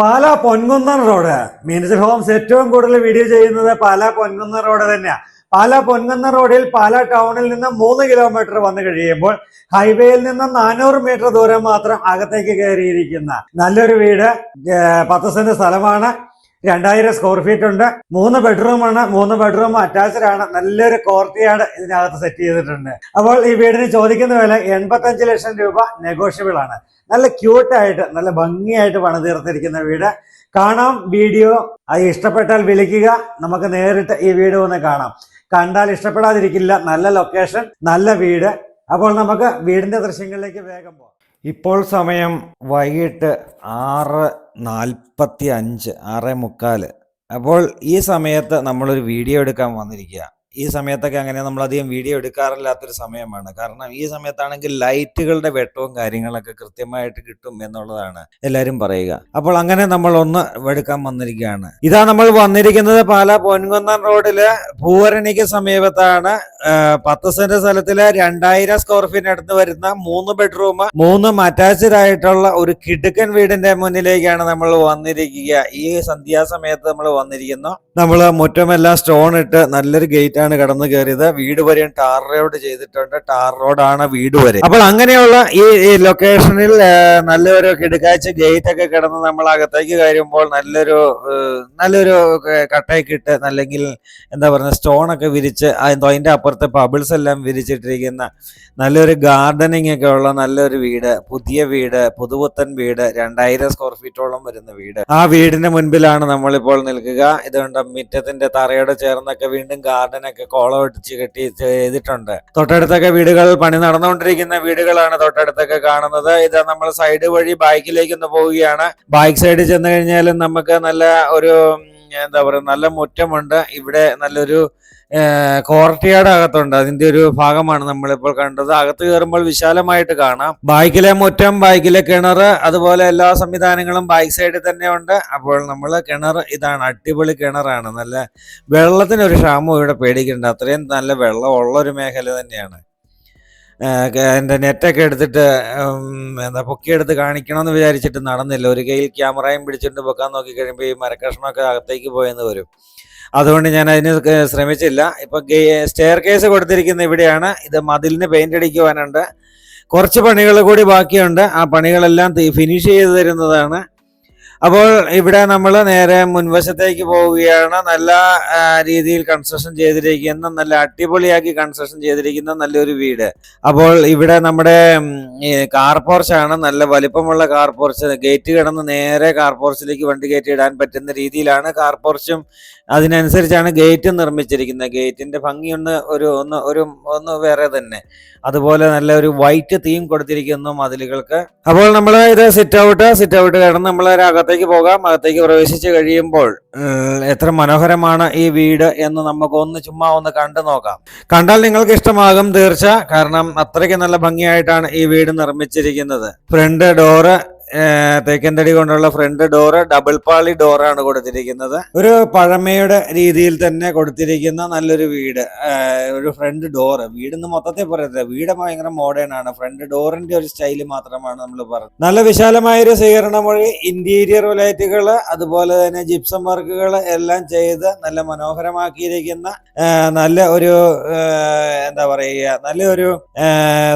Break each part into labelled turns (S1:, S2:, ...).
S1: Pala Ponkunnam road. മീനച്ചർ homes ഏറ്റവും കൂടുതൽ video ചെയ്യുന്നത് പാലാ പൊൻകുന്നം റോഡ് തന്നെയാണ് പാലാ പൊൻകുന്നം റോഡിൽ പാലാ ടൗണിൽ നിന്ന് മൂന്ന് കിലോമീറ്റർ വന്നു കഴിയുമ്പോൾ ഹൈവേയിൽ നിന്ന് നാനൂറ് മീറ്റർ ദൂരം മാത്രം അകത്തേക്ക് കയറിയിരിക്കുന്ന നല്ലൊരു വീട് പത്ത് സെന്റ് സ്ഥലമാണ്. രണ്ടായിരം സ്ക്വയർ ഫീറ്റ് ഉണ്ട്. മൂന്ന് ബെഡ്റൂമാണ് മൂന്ന് ബെഡ്റൂം അറ്റാച്ച്ഡ് ആണ്. നല്ലൊരു കോർട്ടിയാട് ഇതിനകത്ത് സെറ്റ് ചെയ്തിട്ടുണ്ട്. അപ്പോൾ ഈ വീടിന് ചോദിക്കുന്ന വില എൺപത്തഞ്ച് ലക്ഷം രൂപ നെഗോഷ്യബിൾ ആണ്. നല്ല ക്യൂട്ടായിട്ട് നല്ല ഭംഗിയായിട്ട് പണിതീർത്തിരിക്കുന്ന വീട്. കാണാം വീഡിയോ. അത് ഇഷ്ടപ്പെട്ടാൽ വിളിക്കുക. നമുക്ക് നേരിട്ട് ഈ വീട് ഒന്ന് കാണാം. കണ്ടാൽ ഇഷ്ടപ്പെടാതിരിക്കില്ല. നല്ല ലൊക്കേഷൻ നല്ല വീട്. അപ്പോൾ നമുക്ക് വീടിന്റെ ദൃശ്യങ്ങളിലേക്ക് വേഗം പോകാം. ഇപ്പോൾ സമയം വൈകിട്ട് ആറ് നാൽപ്പത്തി അഞ്ച് ആറ് മുക്കാൽ. അപ്പോൾ ഈ സമയത്ത് നമ്മളൊരു വീഡിയോ എടുക്കാൻ വന്നിരിക്കുക ഈ സമയത്തൊക്കെ അങ്ങനെ നമ്മൾ അധികം വീഡിയോ എടുക്കാറില്ലാത്തൊരു സമയമാണ്. കാരണം ഈ സമയത്താണെങ്കിൽ ലൈറ്റുകളുടെ വെട്ടവും കാര്യങ്ങളൊക്കെ കൃത്യമായിട്ട് കിട്ടും എന്നുള്ളതാണ് എല്ലാവരും പറയുക. അപ്പോൾ അങ്ങനെ നമ്മൾ ഒന്ന് എടുക്കാൻ വന്നിരിക്കുകയാണ്. ഇതാ നമ്മൾ വന്നിരിക്കുന്നത് പാല പൊൻകുന്നം റോഡിൽ പൂവരണിക്ക് സമീപത്താണ്. പത്ത് സെന്റ് സ്ഥലത്തിൽ രണ്ടായിരം സ്ക്വയർ ഫീറ്റ് അടുത്ത് വരുന്ന മൂന്ന് ബെഡ്റൂം മൂന്ന് അറ്റാച്ച്ഡ് ആയിട്ടുള്ള ഒരു കിടുക്കൻ വീടിന്റെ മുന്നിലേക്കാണ് നമ്മൾ വന്നിരിക്കുക. ഈ സന്ധ്യാസമയത്ത് നമ്മൾ വന്നിരിക്കുന്നു. നമ്മൾ മുറ്റമെല്ലാം സ്റ്റോൺ ഇട്ട് നല്ലൊരു ഗേറ്റ് ആണ് കടന്നു കയറിയത്. വീട് വരെ ടാർ റോഡ് ചെയ്തിട്ടുണ്ട്. ടാർ റോഡാണ് വീട് വരെ. അപ്പോൾ അങ്ങനെയുള്ള ഈ ലൊക്കേഷനിൽ നല്ലൊരു കിടുക്കാഴ്ച ഗേറ്റ് ഒക്കെ കിടന്ന് നമ്മൾ അകത്തേക്ക് കയറുമ്പോൾ നല്ലൊരു നല്ലൊരു കട്ടയൊക്കെ ഇട്ട് അല്ലെങ്കിൽ എന്താ പറയുക സ്റ്റോൺ ഒക്കെ വിരിച്ച് അതിന്റെ അപ്പുറത്തെ പബിൾസ് എല്ലാം വിരിച്ചിട്ടിരിക്കുന്ന നല്ലൊരു ഗാർഡനിങ് ഒക്കെ ഉള്ള നല്ലൊരു വീട്. പുതിയ വീട് പുതുപുത്തൻ വീട് രണ്ടായിരം സ്ക്വയർ ഫീറ്റോളം വരുന്ന വീട്. ആ വീടിന്റെ മുൻപിലാണ് നമ്മളിപ്പോൾ നിൽക്കുക. ഇതുകൊണ്ട് മുറ്റത്തിന്റെ തറയോട് ചേർന്നൊക്കെ വീണ്ടും ഗാർഡൻ ഒക്കെ കോളം ഇടിച്ച് കെട്ടി ചെയ്തിട്ടുണ്ട്. തൊട്ടടുത്തൊക്കെ വീടുകൾ പണി നടന്നുകൊണ്ടിരിക്കുന്ന വീടുകളാണ് തൊട്ടടുത്തൊക്കെ കാണുന്നത്. ഇത് നമ്മൾ സൈഡ് വഴി ബൈക്കിലേക്ക് ഒന്ന് പോവുകയാണ്. ബൈക്ക് സൈഡിൽ ചെന്ന് കഴിഞ്ഞാലും നമുക്ക് നല്ല ഒരു എന്താ പറയുക നല്ല മുറ്റമുണ്ട്. ഇവിടെ നല്ലൊരു കോർട്ടിയാട് അകത്തുണ്ട് അതിന്റെ ഒരു ഭാഗമാണ് നമ്മളിപ്പോൾ കണ്ടത്. അകത്ത് കയറുമ്പോൾ വിശാലമായിട്ട് കാണാം. ബൈക്കിലെ മുറ്റം ബൈക്കിലെ കിണർ അതുപോലെ എല്ലാ സംവിധാനങ്ങളും ബൈക്ക് സൈഡിൽ തന്നെ ഉണ്ട് അപ്പോൾ നമ്മൾ കിണർ ഇതാണ് അടിപൊളി കിണറാണ്. നല്ല വെള്ളത്തിനൊരു ക്ഷാമം ഇവിടെ പേടിക്കുന്നുണ്ട് അത്രയും നല്ല വെള്ളം ഉള്ള ഒരു മേഖല തന്നെയാണ്. എന്റെ നെറ്റൊക്കെ എടുത്തിട്ട് എന്താ പൊക്കിയെടുത്ത് കാണിക്കണമെന്ന് വിചാരിച്ചിട്ട് നടന്നില്ല. ഒരു കയ്യിൽ ക്യാമറയും പിടിച്ചിട്ട് പൊക്കാൻ നോക്കി കഴിയുമ്പോൾ ഈ മരക്കഷ്ണമൊക്കെ അകത്തേക്ക് പോയെന്ന് വരും. അതുകൊണ്ട് ഞാൻ അതിന് ശ്രമിച്ചില്ല. ഇപ്പൊ സ്റ്റെയർ കേസ് കൊടുത്തിരിക്കുന്ന ഇവിടെയാണ്. ഇത് മതിലിന് പെയിന്റ് അടിക്കുവാനുണ്ട്. കുറച്ച് പണികൾ കൂടി ബാക്കിയുണ്ട്. ആ പണികളെല്ലാം ഫിനിഷ് ചെയ്ത് തരുന്നതാണ്. അപ്പോൾ ഇവിടെ നമ്മൾ നേരെ മുൻവശത്തേക്ക് പോവുകയാണ്. നല്ല രീതിയിൽ കൺസ്ട്രക്ഷൻ ചെയ്തിരിക്കുന്ന നല്ല അടിപൊളിയാക്കി കൺസ്ട്രക്ഷൻ ചെയ്തിരിക്കുന്ന നല്ലൊരു വീട്. അപ്പോൾ ഇവിടെ നമ്മുടെ കാർ പോർച്ചാണ് നല്ല വലിപ്പമുള്ള കാർ പോർച്ച് ഗേറ്റ് കിടന്ന് നേരെ കാർ പോർച്ചിലേക്ക് വണ്ടി കയറ്റി ഇടാൻ പറ്റുന്ന രീതിയിലാണ് കാർ പോർച്ചും അതിനനുസരിച്ചാണ് ഗേറ്റ് നിർമ്മിച്ചിരിക്കുന്നത്. ഗേറ്റിന്റെ ഭംഗി ഒന്ന് ഒരു ഒന്ന് ഒരു ഒന്ന് വേറെ തന്നെ. അതുപോലെ നല്ല ഒരു വൈറ്റ് തീം കൊടുത്തിരിക്കുന്നു മതിലുകൾക്ക്. അപ്പോൾ നമ്മൾ ഇത് സിറ്റ് ഔട്ട് സിറ്റ് ഔട്ട് കിടന്ന് നമ്മൾ അകത്തേക്ക് പോകാം. അകത്തേക്ക് പ്രവേശിച്ച് കഴിയുമ്പോൾ എത്ര മനോഹരമാണ് ഈ വീട് എന്ന് നമുക്ക് ഒന്ന് ചുമ്മാ ഒന്ന് കണ്ടു നോക്കാം. കണ്ടാൽ നിങ്ങൾക്ക് ഇഷ്ടമാകും തീർച്ച. കാരണം അത്രയ്ക്ക് നല്ല ഭംഗിയായിട്ടാണ് ഈ വീട് നിർമ്മിച്ചിരിക്കുന്നത്. ഫ്രണ്ട് ഡോറ് തേക്കൻതടി കൊണ്ടുള്ള ഫ്രണ്ട് ഡോറ് ഡബിൾ പാളി ഡോറാണ് കൊടുത്തിരിക്കുന്നത്. ഒരു പഴമയുടെ രീതിയിൽ തന്നെ കൊടുത്തിരിക്കുന്ന നല്ലൊരു വീട്. ഒരു ഫ്രണ്ട് ഡോറ് വീടെന്ന് മൊത്തത്തിൽ പറയത്തില്ല. വീട് ഭയങ്കര മോഡേൺ ആണ്. ഫ്രണ്ട് ഡോറിന്റെ ഒരു സ്റ്റൈൽ മാത്രമാണ് നമ്മൾ പറഞ്ഞത് നല്ല വിശാലമായ ഒരു സ്വീകരണം വഴി ഇന്റീരിയർ ലൈറ്റുകൾ അതുപോലെ തന്നെ ജിപ്സം വർക്കുകൾ എല്ലാം ചെയ്ത് നല്ല മനോഹരമാക്കിയിരിക്കുന്ന നല്ല ഒരു എന്താ പറയുക നല്ലൊരു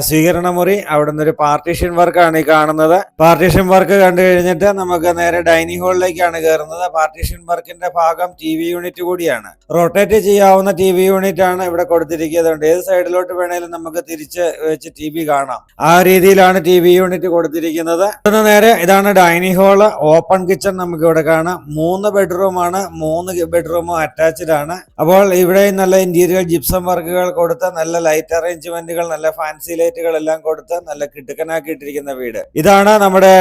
S1: സ്വീകരണ മുറി അവിടെ നിന്ന് ഒരു പാർട്ടീഷൻ വർക്കാണ് ഈ കാണുന്നത്. പാർട്ടീഷൻ വർക്ക് കണ്ടു കഴിഞ്ഞിട്ട് നമുക്ക് നേരെ ഡൈനിങ് ഹാളിലേക്കാണ് കയറുന്നത്. പാർട്ടീഷൻ വർക്കിന്റെ ഭാഗം ടി വി യൂണിറ്റ് കൂടിയാണ്. റൊട്ടേറ്റ് ചെയ്യാവുന്ന ടി വി യൂണിറ്റ് ആണ് ഇവിടെ കൊടുത്തിരിക്കുന്നത്. ഏത് സൈഡിലോട്ട് വേണേലും നമുക്ക് തിരിച്ച് വെച്ച് ടി വി കാണാം. ആ രീതിയിലാണ് ടി വി യൂണിറ്റ് കൊടുത്തിരിക്കുന്നത്. ഇവിടുന്ന് നേരെ ഇതാണ് ഡൈനിങ് ഹാൾ. ഓപ്പൺ കിച്ചൺ നമുക്ക് ഇവിടെ കാണാം. മൂന്ന് ബെഡ്റൂം ആണ്. മൂന്ന് ബെഡ്റൂമും അറ്റാച്ച്ഡ് ആണ്. അപ്പോൾ ഇവിടെ നല്ല ഇന്റീരിയർ ജിപ്സം വർക്കുകൾ കൊടുത്ത് നല്ല ലൈറ്റ് അറേഞ്ച്മെന്റുകൾ നല്ല ഫാൻസി ലൈറ്റുകൾ എല്ലാം കൊടുത്ത് നല്ല കിടുക്കനാക്കിയിട്ടിരിക്കുന്ന വീട്. ഇതാണ് നമ്മുടെ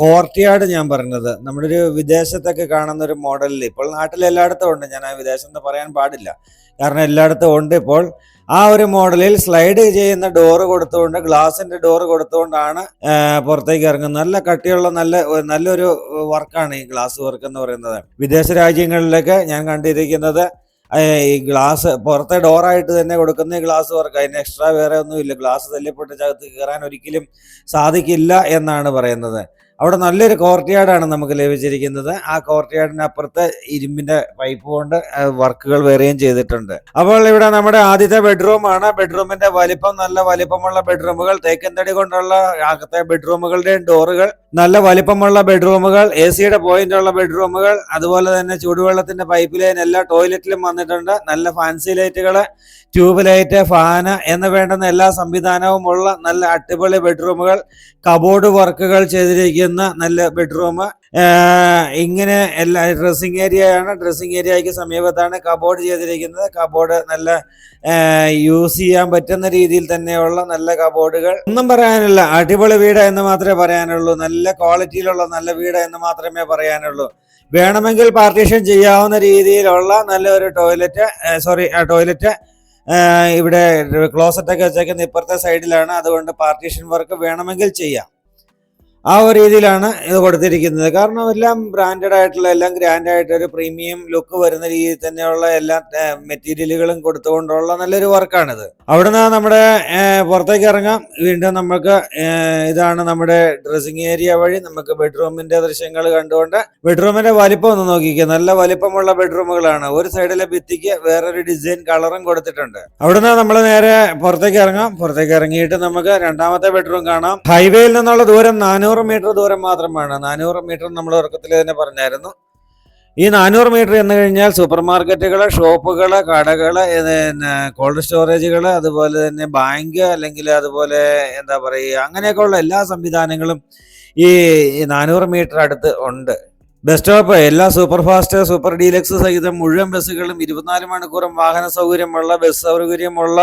S1: കോർട്ടിയാട് ഞാൻ പറഞ്ഞത്. നമ്മുടെ ഒരു വിദേശത്തൊക്കെ കാണുന്ന ഒരു മോഡലിൽ ഇപ്പോൾ നാട്ടിൽ എല്ലായിടത്തും ഉണ്ട്. ഞാൻ ആ വിദേശം എന്ന് പറയാൻ പാടില്ല. കാരണം എല്ലായിടത്തും ഉണ്ട് ഇപ്പോൾ. ആ ഒരു മോഡലിൽ സ്ലൈഡ് ചെയ്യുന്ന ഡോറ് കൊടുത്തുകൊണ്ട് ഗ്ലാസിന്റെ ഡോറ് കൊടുത്തുകൊണ്ടാണ് പുറത്തേക്ക് ഇറങ്ങുന്നത്. നല്ല കട്ടിയുള്ള നല്ല നല്ലൊരു വർക്കാണ് ഈ ഗ്ലാസ് വർക്ക് എന്ന് പറയുന്നത്. വിദേശ രാജ്യങ്ങളിലൊക്കെ ഞാൻ കണ്ടിരിക്കുന്നത് ഈ ഗ്ലാസ് പുറത്തെ ഡോറായിട്ട് തന്നെ കൊടുക്കുന്ന ഗ്ലാസ് വർക്ക്. അതിന് എക്സ്ട്രാ വേറെ ഒന്നുമില്ല. ഗ്ലാസ് തല്ലിപ്പൊട്ടിച്ചകത്ത് കയറാൻ ഒരിക്കലും സാധിക്കില്ല എന്നാണ് പറയുന്നത്. അവിടെ നല്ലൊരു കോർട്ട്യാർഡാണ് നമുക്ക് ലഭിച്ചിരിക്കുന്നത്. ആ കോർട്ട്യാർഡിനപ്പുറത്ത് ഇരുമ്പിന്റെ പൈപ്പ് കൊണ്ട് വർക്കുകൾ വേറെയും ചെയ്തിട്ടുണ്ട്. അപ്പോൾ ഇവിടെ നമ്മുടെ ആദ്യത്തെ ബെഡ്റൂം ആണ്. ബെഡ്റൂമിന്റെ വലിപ്പം നല്ല വലിപ്പമുള്ള ബെഡ്റൂമുകൾ തേക്കൻ തടി കൊണ്ടുള്ള അകത്തെ ബെഡ്റൂമുകളുടെയും ഡോറുകൾ നല്ല വലിപ്പമുള്ള ബെഡ്റൂമുകൾ എ സിയുടെ പോയിന്റ് ഉള്ള ബെഡ്റൂമുകൾ അതുപോലെ തന്നെ ചൂടുവെള്ളത്തിന്റെ പൈപ്പ് ലൈൻ എല്ലാ ടോയ്ലറ്റിലും വന്നിട്ടുണ്ട്. നല്ല ഫാൻസി ലൈറ്റുകൾ ട്യൂബ് ലൈറ്റ് ഫാന് എന്ന് വേണ്ടുന്ന എല്ലാ സംവിധാനവും ഉള്ള നല്ല അടിപൊളി ബെഡ്റൂമുകൾ കബോർഡ് വർക്കുകൾ ചെയ്തിരിക്കുന്ന നല്ല ബെഡ്റൂം ഇങ്ങനെ എല്ലാ ഡ്രസ്സിംഗ് ഏരിയയാണ് ആണ്. ഡ്രസ്സിംഗ് ഏരിയയ്ക്ക് സമീപത്താണ് കബോർഡ് ചെയ്തിരിക്കുന്നത്. കബോർഡ് നല്ല യൂസ് ചെയ്യാൻ പറ്റുന്ന രീതിയിൽ തന്നെയുള്ള നല്ല കബോർഡുകൾ ഒന്നും പറയാനില്ല. അടിപൊളി വീട് എന്ന് മാത്രമേ പറയാനുള്ളൂ. നല്ല ക്വാളിറ്റിയിലുള്ള നല്ല വീട് എന്ന് മാത്രമേ പറയാനുള്ളൂ. വേണമെങ്കിൽ പാർട്ടീഷൻ ചെയ്യാവുന്ന രീതിയിലുള്ള നല്ലൊരു ടോയ്ലറ്റ് സോറി ടോയ്ലറ്റ് ഇവിടെ ക്ലോസറ്റൊക്കെ വെച്ചേക്കുന്ന ഇപ്പുറത്തെ സൈഡിലാണ് അതുകൊണ്ട് പാർട്ടീഷൻ വർക്ക് വേണമെങ്കിൽ ചെയ്യാം. ആ ഒരു രീതിയിലാണ് ഇത് കൊടുത്തിരിക്കുന്നത്. കാരണം എല്ലാം ബ്രാൻഡഡ് ആയിട്ടുള്ള എല്ലാം ഗ്രാൻഡ് ആയിട്ട് ഒരു പ്രീമിയം ലുക്ക് വരുന്ന രീതിയിൽ തന്നെയുള്ള എല്ലാ മെറ്റീരിയലുകളും കൊടുത്തുകൊണ്ടുള്ള നല്ലൊരു വർക്കാണിത് അവിടുന്ന് നമ്മുടെ പുറത്തേക്ക് ഇറങ്ങാം. വീണ്ടും നമുക്ക് ഇതാണ് നമ്മുടെ ഡ്രസ്സിങ് ഏരിയ വഴി നമുക്ക് ബെഡ്റൂമിന്റെ ദൃശ്യങ്ങൾ കണ്ടുകൊണ്ട് ബെഡ്റൂമിന്റെ വലിപ്പം ഒന്ന് നോക്കിക്കുക നല്ല വലിപ്പമുള്ള ബെഡ്റൂമുകളാണ് ഒരു സൈഡിലെ ഭിത്തിക്ക് വേറൊരു ഡിസൈൻ കളറും കൊടുത്തിട്ടുണ്ട്. അവിടുന്ന് നമ്മൾ നേരെ പുറത്തേക്ക് ഇറങ്ങാം. പുറത്തേക്ക് ഇറങ്ങിയിട്ട് നമുക്ക് രണ്ടാമത്തെ ബെഡ്റൂം കാണാം. ഹൈവേയിൽ നിന്നുള്ള ദൂരം നാനൂറ് മീറ്റർ ദൂരം മാത്രമാണ്. നാനൂറ് മീറ്റർ നമ്മൾ ഉറക്കത്തിൽ തന്നെ പറഞ്ഞായിരുന്നു. ഈ നാനൂറ് മീറ്റർ എന്ന് കഴിഞ്ഞാൽ സൂപ്പർ മാർക്കറ്റുകൾ ഷോപ്പുകൾ കടകൾ പിന്നെ കോൾഡ് സ്റ്റോറേജുകൾ അതുപോലെ തന്നെ ബാങ്ക് അല്ലെങ്കിൽ അതുപോലെ എന്താ പറയുക അങ്ങനെയൊക്കെയുള്ള എല്ലാ സംവിധാനങ്ങളും ഈ നാനൂറ് മീറ്റർ അടുത്ത് ഉണ്ട്. ബസ് സ്റ്റോപ്പ് എല്ലാ സൂപ്പർ ഫാസ്റ്റ് സൂപ്പർ ഡീലക്സ് സഹിതം മുഴുവൻ ബസ്സുകളും ഇരുപത്തിനാല് മണിക്കൂറും വാഹന സൗകര്യമുള്ള ബസ് സൗകര്യമുള്ള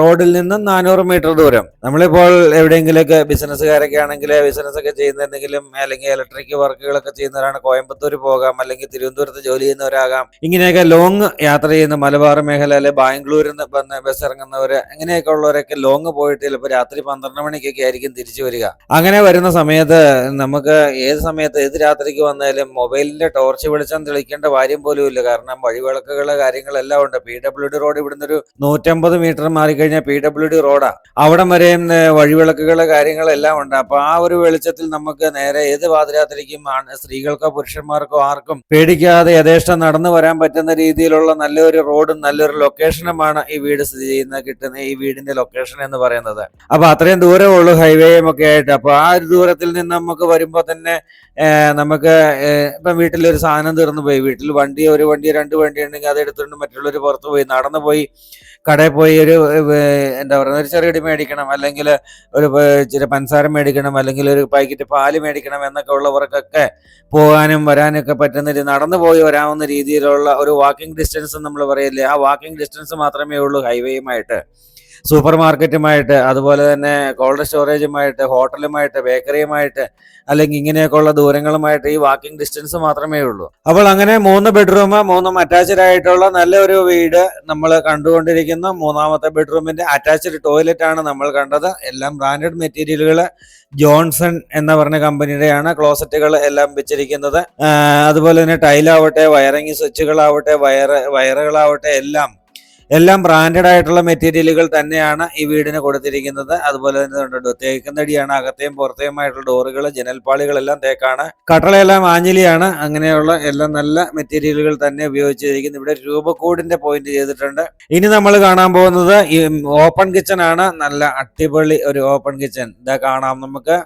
S1: റോഡിൽ നിന്നും നാനൂറ് മീറ്റർ ദൂരം. നമ്മളിപ്പോൾ എവിടെയെങ്കിലൊക്കെ ബിസിനസ്സുകാരൊക്കെ ആണെങ്കിൽ ബിസിനസ് ഒക്കെ ചെയ്യുന്നുണ്ടെങ്കിലും അല്ലെങ്കിൽ ഇലക്ട്രിക് വർക്കുകളൊക്കെ ചെയ്യുന്നവരാണ് കോയമ്പത്തൂർ പോകാം അല്ലെങ്കിൽ തിരുവനന്തപുരത്ത് ജോലി ചെയ്യുന്നവരാകാം. ഇങ്ങനെയൊക്കെ ലോങ് യാത്ര ചെയ്യുന്ന മലബാർ മേഖല അല്ലെ ബാംഗ്ലൂരിൽ നിന്ന് വന്ന് ബസ് ഇറങ്ങുന്നവര് അങ്ങനെയൊക്കെ ഉള്ളവരൊക്കെ ലോങ് പോയിട്ട് ചിലപ്പോൾ രാത്രി പന്ത്രണ്ട് മണിക്കൊക്കെ ആയിരിക്കും തിരിച്ചു വരിക. അങ്ങനെ വരുന്ന സമയത്ത് നമുക്ക് ഏത് സമയത്ത് ഏത് രാത്രിക്ക് വന്നാലും മൊബൈലിന്റെ ടോർച്ച് വെളിച്ചം തെളിക്കേണ്ട കാര്യം പോലുമില്ല കാരണം വഴിവിളക്കുകൾ കാര്യങ്ങളെല്ലാം ഉണ്ട്. പി ഡബ്ല്യു ഡി റോഡ് ഇവിടുന്ന് ഒരു നൂറ്റമ്പത് മീറ്റർ മാറിക്കഴിഞ്ഞാൽ പി ഡബ്ല്യു ഡി റോഡാ അവിടം വരെയും വഴിവിളക്കുകൾ കാര്യങ്ങളെല്ലാം ഉണ്ട്. അപ്പൊ ആ ഒരു വെളിച്ചത്തിൽ നമുക്ക് നേരെ ഏത് പാതിരാത്രിക്കും സ്ത്രീകൾക്കോ പുരുഷന്മാർക്കോ ആർക്കും പേടിക്കാതെ യഥേഷ്ടം നടന്നു വരാൻ പറ്റുന്ന രീതിയിലുള്ള നല്ലൊരു റോഡും നല്ലൊരു ലൊക്കേഷനുമാണ് ഈ വീട് സ്ഥിതി ചെയ്യുന്ന കിട്ടുന്ന ഈ വീടിന്റെ ലൊക്കേഷൻ എന്ന് പറയുന്നത്. അപ്പൊ അത്രയും ദൂരമേ ഉള്ളൂ ഹൈവേയും ഒക്കെ ആയിട്ട്. അപ്പൊ ആ ഒരു ദൂരത്തിൽ നിന്ന് നമുക്ക് വരുമ്പോൾ തന്നെ നമുക്ക് ഇപ്പം വീട്ടിൽ ഒരു സാധനം തീർന്നു പോയി. വീട്ടിൽ വണ്ടി ഒരു വണ്ടി രണ്ട് വണ്ടി ഉണ്ടെങ്കിൽ അത് എടുത്തുകൊണ്ട് മറ്റുള്ളവർ പുറത്ത് പോയി. നടന്നു പോയി കടയിൽ പോയി ഒരു എന്താ പറയുക ഒരു ചെറുകടി മേടിക്കണം അല്ലെങ്കിൽ ഒരു ചെറിയ പഞ്ചസാരം മേടിക്കണം അല്ലെങ്കിൽ ഒരു പാക്കറ്റ് പാൽ മേടിക്കണം എന്നൊക്കെ ഉള്ളവർക്കൊക്കെ പോകാനും വരാനൊക്കെ പറ്റുന്ന രീതി. നടന്നു പോയി വരാവുന്ന രീതിയിലുള്ള ഒരു വാക്കിംഗ് ഡിസ്റ്റൻസ് നമ്മൾ പറയില്ലേ? ആ വാക്കിംഗ് ഡിസ്റ്റൻസ് മാത്രമേ ഉള്ളൂ ഹൈവേയുമായിട്ട് സൂപ്പർ മാർക്കറ്റുമായിട്ട് അതുപോലെ തന്നെ കോൾഡ് സ്റ്റോറേജുമായിട്ട് ഹോട്ടലുമായിട്ട് ബേക്കറിയുമായിട്ട് അല്ലെങ്കിൽ ഇങ്ങനെയൊക്കെയുള്ള ദൂരങ്ങളുമായിട്ട് ഈ വാക്കിംഗ് ഡിസ്റ്റൻസ് മാത്രമേ ഉള്ളൂ. അപ്പോൾ അങ്ങനെ മൂന്ന് ബെഡ്റൂം മൂന്നും അറ്റാച്ച്ഡ് ആയിട്ടുള്ള നല്ലൊരു വീട് നമ്മൾ കണ്ടുകൊണ്ടിരിക്കുന്നു. മൂന്നാമത്തെ ബെഡ്റൂമിന്റെ അറ്റാച്ച്ഡ് ടോയ്ലറ്റ് ആണ് നമ്മൾ കണ്ടത്. എല്ലാം ബ്രാൻഡഡ് മെറ്റീരിയലുകൾ ജോൺസൺ എന്ന് പറഞ്ഞ കമ്പനിയുടെയാണ് ക്ലോസറ്റുകൾ എല്ലാം വെച്ചിരിക്കുന്നത്. അതുപോലെ തന്നെ ടൈലാവട്ടെ വയറിംഗ് സ്വിച്ചുകളാവട്ടെ വയർ വയറുകളാവട്ടെ എല്ലാം എല്ലാം ബ്രാൻഡഡ് ആയിട്ടുള്ള മെറ്റീരിയലുകൾ തന്നെയാണ് ഈ വീടിന് കൊടുത്തിരിക്കുന്നത്. അതുപോലെ തന്നെ തേക്കുന്നടിയാണ് അകത്തെയും പുറത്തെയുമായിട്ടുള്ള ഡോറുകൾ ജനൽപ്പാളികളെല്ലാം തേക്കാണ്. കട്ടളയെല്ലാം ആഞ്ഞിലിയാണ് അങ്ങനെയുള്ള എല്ലാം നല്ല മെറ്റീരിയലുകൾ തന്നെ ഉപയോഗിച്ചിരിക്കുന്നു ഇവിടെ രൂപക്കൂടിന്റെ പോയിന്റ് ചെയ്തിട്ടുണ്ട്. ഇനി നമ്മൾ കാണാൻ പോകുന്നത് ഈ ഓപ്പൺ കിച്ചൺ ആണ്. നല്ല അടിപൊളി ഒരു ഓപ്പൺ കിച്ചൺ ഇതാ കാണാം നമുക്ക്.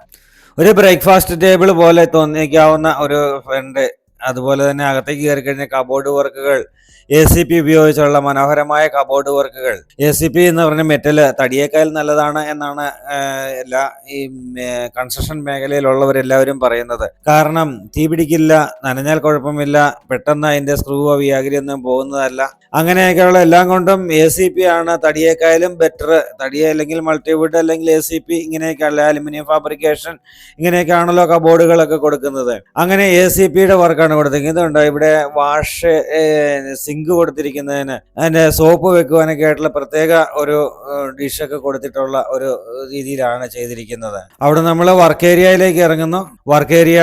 S1: ഒരു ബ്രേക്ക്ഫാസ്റ്റ് ടേബിൾ പോലെ തോന്നിക്കാവുന്ന ഒരു ഫ്രണ്ട് അതുപോലെ തന്നെ അകത്തേക്ക് കയറി കഴിഞ്ഞ കബോർഡ് വർക്കുകൾ എ സി പി ഉപയോഗിച്ചുള്ള മനോഹരമായ കബോർഡ് വർക്കുകൾ എ സി പി എന്ന് പറഞ്ഞ മെറ്റൽ തടിയേക്കാൽ നല്ലതാണ് എന്നാണ് എല്ലാ ഈ കൺസ്ട്രക്ഷൻ മേഖലയിലുള്ളവരെല്ലാവരും പറയുന്നത്. കാരണം തീ പിടിക്കില്ല നനഞ്ഞാൽ കുഴപ്പമില്ല പെട്ടെന്ന് അതിന്റെ സ്ക്രൂവോ വ്യാഗ്രി ഒന്നും പോകുന്നതല്ല. അങ്ങനെയൊക്കെയുള്ള എല്ലാം കൊണ്ടും എ സി പി ആണ് തടിയേക്കാലും ബെറ്റർ തടിയ അല്ലെങ്കിൽ മൾട്ടിവുഡ് അല്ലെങ്കിൽ എ സി പി ഇങ്ങനെയൊക്കെയുള്ള അലുമിനിയം ഫാബ്രിക്കേഷൻ ഇങ്ങനെയൊക്കെ ആണല്ലോ കബോർഡുകളൊക്കെ കൊടുക്കുന്നത്. അങ്ങനെ എ സി പിയുടെ വർക്കാണ്
S2: ആണ് കൊടുത്തിരിക്കുന്നത് ഇവിടെ വാഷ് സിങ്ക് കൊടുത്തിരിക്കുന്നതിന് അതിന്റെ സോപ്പ് വെക്കുവാനൊക്കെ ആയിട്ടുള്ള പ്രത്യേക ഒരു ഡിഷൊക്കെ കൊടുത്തിട്ടുള്ള ഒരു രീതിയിലാണ് ചെയ്തിരിക്കുന്നത്. അവിടെ നമ്മൾ വർക്ക് ഏരിയയിലേക്ക് ഇറങ്ങുന്നു. വർക്ക് ഏരിയ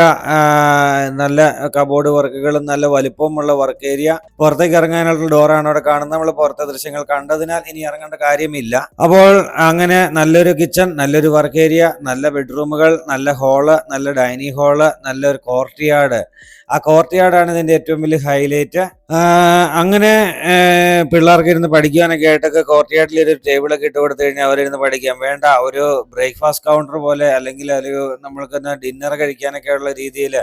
S2: നല്ല കബോർഡ് വർക്കുകളും നല്ല വലിപ്പമുള്ള വർക്ക് ഏരിയ പുറത്തേക്ക് ഇറങ്ങാനുള്ള ഡോറാണ് അവിടെ കാണുന്നത്. നമ്മൾ പുറത്തെ ദൃശ്യങ്ങൾ കണ്ടതിനാൽ ഇനി ഇറങ്ങേണ്ട കാര്യമില്ല. അപ്പോൾ അങ്ങനെ നല്ലൊരു കിച്ചൺ നല്ലൊരു വർക്ക് ഏരിയ നല്ല ബെഡ്റൂമുകൾ നല്ല ഹാൾ നല്ല ഡൈനിങ് ഹാൾ നല്ലൊരു കോർട്ട് യാർഡ് ആ കോർട്ട് യാർഡാണ് ഇതിന്റെ ഏറ്റവും വലിയ ഹൈലൈറ്റ് അങ്ങനെ പിള്ളേർക്ക് ഇരുന്ന് പഠിക്കാനൊക്കെ ആയിട്ടൊക്കെ കോർട്ട്യാർഡിൽ ഒരു ടേബിളൊക്കെ ഇട്ട് കൊടുത്തു കഴിഞ്ഞാൽ അവരിരുന്ന് പഠിക്കാം. വേണ്ട ഒരു ബ്രേക്ക്ഫാസ്റ്റ് കൗണ്ടർ പോലെ അല്ലെങ്കിൽ ഒരു നമ്മൾക്ക് ഡിന്നർ കഴിക്കാനൊക്കെ ഉള്ള രീതിയിൽ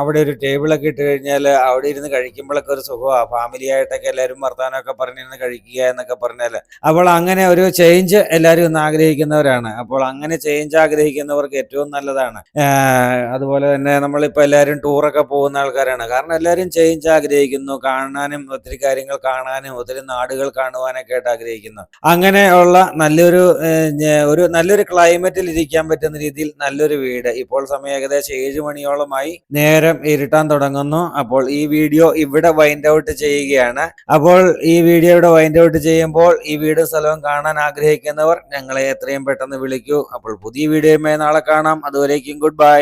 S2: അവിടെ ഒരു ടേബിളൊക്കെ ഇട്ട് കഴിഞ്ഞാൽ അവിടെ ഇരുന്ന് കഴിക്കുമ്പോഴൊക്കെ ഒരു സുഖമാണ് ഫാമിലി ആയിട്ടൊക്കെ എല്ലാവരും വർത്താനമൊക്കെ പറഞ്ഞിരുന്ന് കഴിക്കുക എന്നൊക്കെ പറഞ്ഞാൽ അപ്പോൾ അങ്ങനെ ഒരു ചേഞ്ച് എല്ലാവരും ഒന്ന് ആഗ്രഹിക്കുന്നവരാണ്. അപ്പോൾ അങ്ങനെ ചേഞ്ച് ആഗ്രഹിക്കുന്നവർക്ക് ഏറ്റവും നല്ലതാണ്. അതുപോലെ തന്നെ നമ്മളിപ്പോൾ എല്ലാവരും ടൂറൊക്കെ പോകുന്ന ആൾക്കാരാണ്. കാരണം എല്ലാവരും ചേഞ്ച് ആഗ്രഹിക്കുന്നു. കാണാനും ഒത്തിരി കാര്യങ്ങൾ കാണാനും ഒത്തിരി നാടുകൾ കാണുവാനൊക്കെ ആയിട്ട് ആഗ്രഹിക്കുന്നു. അങ്ങനെയുള്ള നല്ലൊരു ഒരു നല്ലൊരു ക്ലൈമറ്റിൽ ഇരിക്കാൻ പറ്റുന്ന രീതിയിൽ നല്ലൊരു വീട്. ഇപ്പോൾ സമയം ഏകദേശം ഏഴ് മണിയോളമായി നേരം ഇരുട്ടാൻ തുടങ്ങുന്നു. അപ്പോൾ ഈ വീഡിയോ ഇവിടെ വൈൻഡ് ഔട്ട് ചെയ്യുകയാണ്. അപ്പോൾ ഈ വീഡിയോ ഇവിടെ വൈൻഡ് ഔട്ട് ചെയ്യുമ്പോൾ ഈ വീട് സ്ഥലവും കാണാൻ ആഗ്രഹിക്കുന്നവർ ഞങ്ങളെ എത്രയും പെട്ടെന്ന് വിളിക്കൂ. അപ്പോൾ പുതിയ വീഡിയോയുമായി നാളെ കാണാം. അതുവരേക്കും ഗുഡ് ബൈ